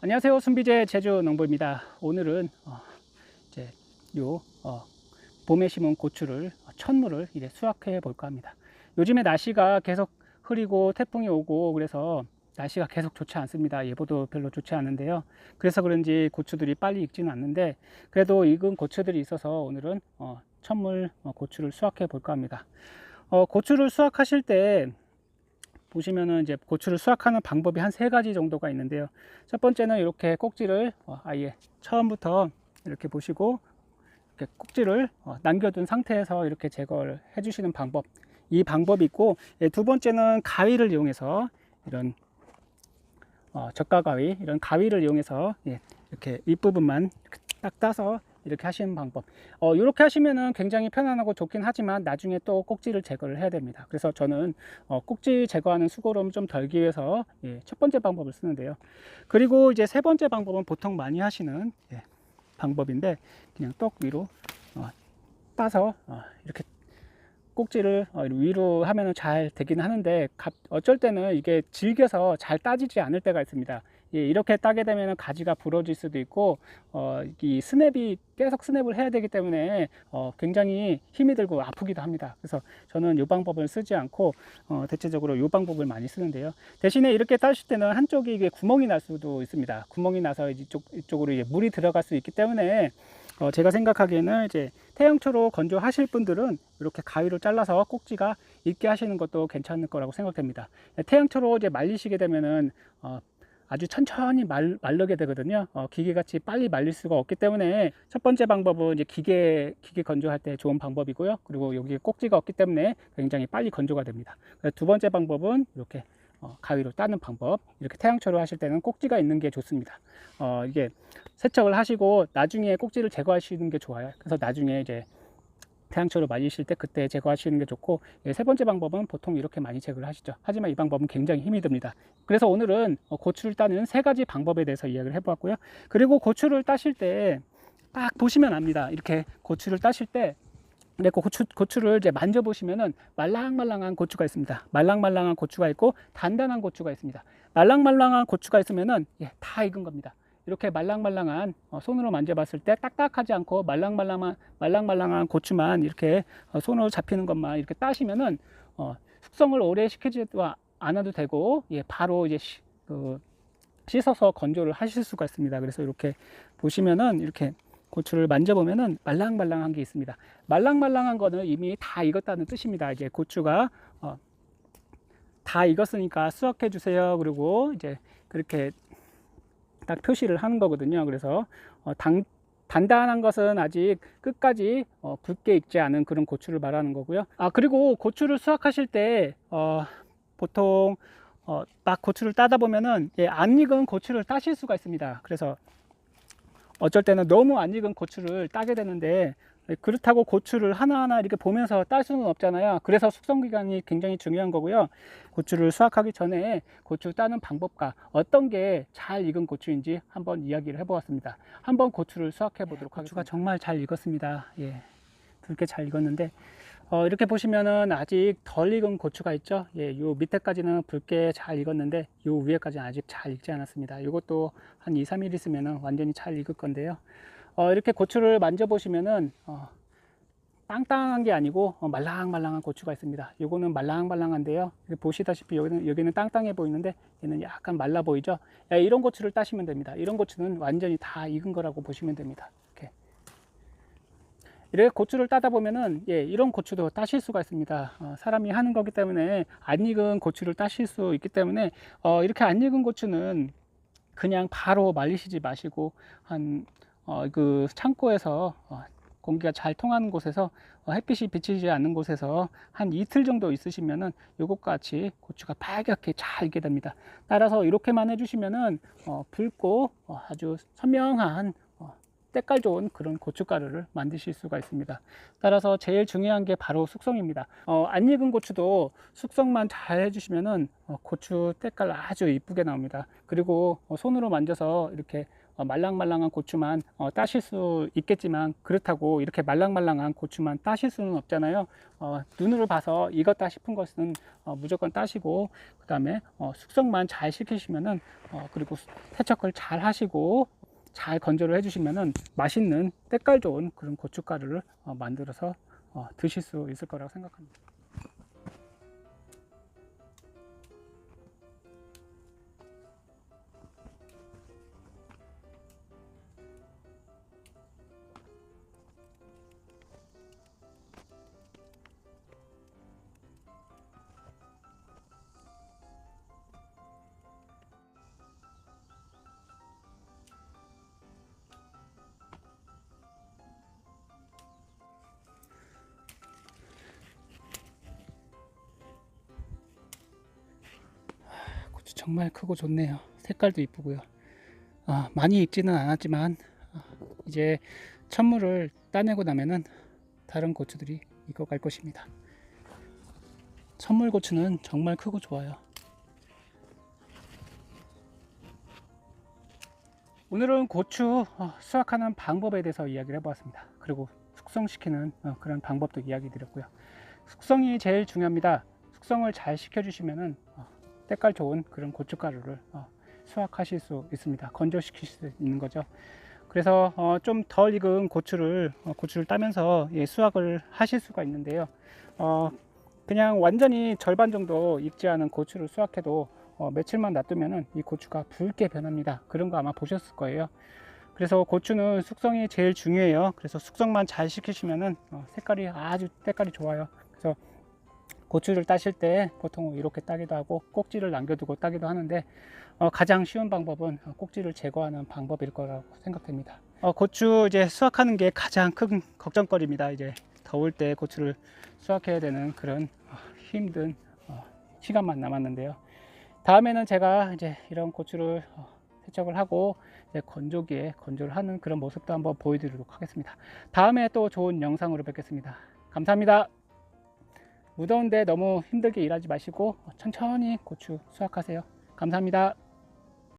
안녕하세요. 순비제 제주 농부입니다. 오늘은 어, 이제 요 어, 봄에 심은 고추를 어, 천무를 이제 수확해 볼까 합니다. 요즘에 날씨가 계속 흐리고 태풍이 오고 그래서 날씨가 계속 좋지 않습니다. 예보도 별로 좋지 않은데요. 그래서 그런지 고추들이 빨리 익지는 않는데 그래도 익은 고추들이 있어서 오늘은 어, 천물 어, 고추를 수확해 볼까 합니다. 어, 고추를 수확하실 때 보시면은 이제 고추를 수확하는 방법이 한 세 가지 정도가 있는데요. 첫 번째는 이렇게 꼭지를 어, 아예 처음부터 이렇게 보시고 이렇게 꼭지를 어, 남겨둔 상태에서 이렇게 제거를 해주시는 방법. 이 방법이 있고 예, 두 번째는 가위를 이용해서 이런 어, 저가 가위 이런 가위를 이용해서 예, 이렇게 윗부분만 딱 따서 이렇게 하시는 방법. 어, 이렇게 하시면은 굉장히 편안하고 좋긴 하지만 나중에 또 꼭지를 제거를 해야 됩니다. 그래서 저는 어, 꼭지 제거하는 수고로움 좀 덜기 위해서 예, 첫 번째 방법을 쓰는데요. 그리고 이제 세 번째 방법은 보통 많이 하시는 예, 방법인데 그냥 떡 위로 어, 따서 어, 이렇게 꼭지를 어, 위로 하면은 잘 되긴 하는데 갑- 어쩔 때는 이게 질겨서 잘 따지지 않을 때가 있습니다. 예, 이렇게 따게 되면 가지가 부러질 수도 있고 어, 이 스냅이 계속 스냅을 해야 되기 때문에 어, 굉장히 힘이 들고 아프기도 합니다. 그래서 저는 이 방법을 쓰지 않고 어, 대체적으로 이 방법을 많이 쓰는데요. 대신에 이렇게 따실 때는 한쪽이 이게 구멍이 날 수도 있습니다. 구멍이 나서 이쪽 이쪽으로 이제 물이 들어갈 수 있기 때문에 어, 제가 생각하기에는 이제 태양초로 건조하실 분들은 이렇게 가위로 잘라서 꼭지가 있게 하시는 것도 괜찮을 거라고 생각됩니다. 태양초로 이제 말리시게 되면은 어, 아주 천천히 말, 마르게 되거든요. 어, 기계같이 빨리 말릴 수가 없기 때문에 첫 번째 방법은 이제 기계 기계 건조할 때 좋은 방법이고요. 그리고 여기 꼭지가 없기 때문에 굉장히 빨리 건조가 됩니다. 두 번째 방법은 이렇게 어, 가위로 따는 방법. 이렇게 태양초로 하실 때는 꼭지가 있는 게 좋습니다. 어, 이게 세척을 하시고 나중에 꼭지를 제거하시는 게 좋아요. 그래서 나중에 이제 태양초로 말리실 때 그때 제거하시는 게 좋고 예, 세 번째 방법은 보통 이렇게 많이 제거를 하시죠. 하지만 이 방법은 굉장히 힘이 듭니다. 그래서 오늘은 어, 고추를 따는 세 가지 방법에 대해서 이야기를 해보았고요. 그리고 고추를 따실 때 딱 보시면 압니다. 이렇게 고추를 따실 때 근데 그 고추, 고추를 이제 만져보시면은 말랑말랑한 고추가 있습니다. 말랑말랑한 고추가 있고 단단한 고추가 있습니다. 말랑말랑한 고추가 있으면은 예, 다 익은 겁니다. 이렇게 말랑말랑한 어, 손으로 만져봤을 때 딱딱하지 않고 말랑말랑한 말랑말랑한 고추만 이렇게 어, 손으로 잡히는 것만 이렇게 따시면은 어, 숙성을 오래 시키지도 않아도 되고 예, 바로 이제 시- 그 씻어서 건조를 하실 수가 있습니다. 그래서 이렇게 보시면은 이렇게 고추를 만져보면은 말랑말랑한 게 있습니다. 말랑말랑한 거는 이미 다 익었다는 뜻입니다. 이제 고추가 어, 다 익었으니까 수확해 주세요. 그리고 이제 그렇게 딱 표시를 하는 거거든요. 그래서 어, 당, 단단한 것은 아직 끝까지 어, 붉게 익지 않은 그런 고추를 말하는 거고요. 아 그리고 고추를 수확하실 때 어, 보통 어, 막 고추를 따다 보면은 예, 안 익은 고추를 따실 수가 있습니다. 그래서 어쩔 때는 너무 안 익은 고추를 따게 되는데 예, 그렇다고 고추를 하나하나 이렇게 보면서 딸 수는 없잖아요. 그래서 숙성 기간이 굉장히 중요한 거고요. 고추를 수확하기 전에 고추 따는 방법과 어떤 게 잘 익은 고추인지 한번 이야기를 해보았습니다. 한번 고추를 수확해 보도록 하겠습니다. 고추가 정말 잘 익었습니다. 예, 붉게 잘 익었는데 어, 이렇게 보시면은 아직 덜 익은 고추가 있죠. 예, 요 밑에까지는 붉게 잘 익었는데 요 위에까지는 아직 잘 익지 않았습니다. 이것도 한 2, 3일 있으면은 완전히 잘 익을 건데요. 어, 이렇게 고추를 만져보시면은 어, 땅땅한 게 아니고 어, 말랑말랑한 고추가 있습니다. 요거는 말랑말랑한데요. 보시다시피 여기는 여기는 땅땅해 보이는데 얘는 약간 말라 보이죠. 예, 이런 고추를 따시면 됩니다. 이런 고추는 완전히 다 익은 거라고 보시면 됩니다. 이렇게 이렇게 고추를 따다 보면은 예, 이런 고추도 따실 수가 있습니다. 어, 사람이 하는 거기 때문에 안 익은 고추를 따실 수 있기 때문에 어, 이렇게 안 익은 고추는 그냥 바로 말리시지 마시고 한 어, 그 창고에서 어, 공기가 잘 통하는 곳에서 어, 햇빛이 비치지 않는 곳에서 한 이틀 정도 있으시면은 요것과 같이 고추가 빨갛게 잘 익게 됩니다. 따라서 이렇게만 해주시면은 어, 붉고 어, 아주 선명한 어, 때깔 좋은 그런 고춧가루를 만드실 수가 있습니다. 따라서 제일 중요한 게 바로 숙성입니다. 어, 안 익은 고추도 숙성만 잘 해주시면은 어, 고추 때깔 아주 이쁘게 나옵니다. 그리고 어, 손으로 만져서 이렇게 어, 말랑말랑한 고추만 어, 따실 수 있겠지만 그렇다고 이렇게 말랑말랑한 고추만 따실 수는 없잖아요. 어, 눈으로 봐서 익었다 싶은 것은 어, 무조건 따시고 그 다음에 어, 숙성만 잘 시키시면은 어, 그리고 세척을 잘 하시고 잘 건조를 해주시면은 맛있는 때깔 좋은 그런 고춧가루를 어, 만들어서 어, 드실 수 있을 거라고 생각합니다. 정말 크고 좋네요. 색깔도 이쁘고요. 아, 많이 익지는 않았지만 아, 이제 천물을 따내고 나면은 다른 고추들이 익어갈 것입니다. 천물 고추는 정말 크고 좋아요. 오늘은 고추 어, 수확하는 방법에 대해서 이야기를 해보았습니다. 그리고 숙성시키는 어, 그런 방법도 이야기 드렸고요. 숙성이 제일 중요합니다. 숙성을 잘 시켜주시면은 어, 때깔 좋은 그런 고춧가루를 어, 수확하실 수 있습니다. 건조시킬 수 있는 거죠. 그래서 어, 좀 덜 익은 고추를 어, 고추를 따면서 예, 수확을 하실 수가 있는데요. 어, 그냥 완전히 절반 정도 익지 않은 고추를 수확해도 어, 며칠만 놔두면은 이 고추가 붉게 변합니다. 그런 거 아마 보셨을 거예요. 그래서 고추는 숙성이 제일 중요해요. 그래서 숙성만 잘 시키시면은 어, 색깔이 아주 때깔이 좋아요. 그래서 고추를 따실 때 보통 이렇게 따기도 하고 꼭지를 남겨두고 따기도 하는데 어, 가장 쉬운 방법은 어, 꼭지를 제거하는 방법일 거라고 생각됩니다. 어, 고추 이제 수확하는 게 가장 큰 걱정거리입니다. 이제 더울 때 고추를 수확해야 되는 그런 어, 힘든 어, 시간만 남았는데요. 다음에는 제가 이제 이런 고추를 어, 세척을 하고 건조기에 건조를 하는 그런 모습도 한번 보여드리도록 하겠습니다. 다음에 또 좋은 영상으로 뵙겠습니다. 감사합니다. 무더운데 너무 힘들게 일하지 마시고 천천히 고추 수확하세요. 감사합니다.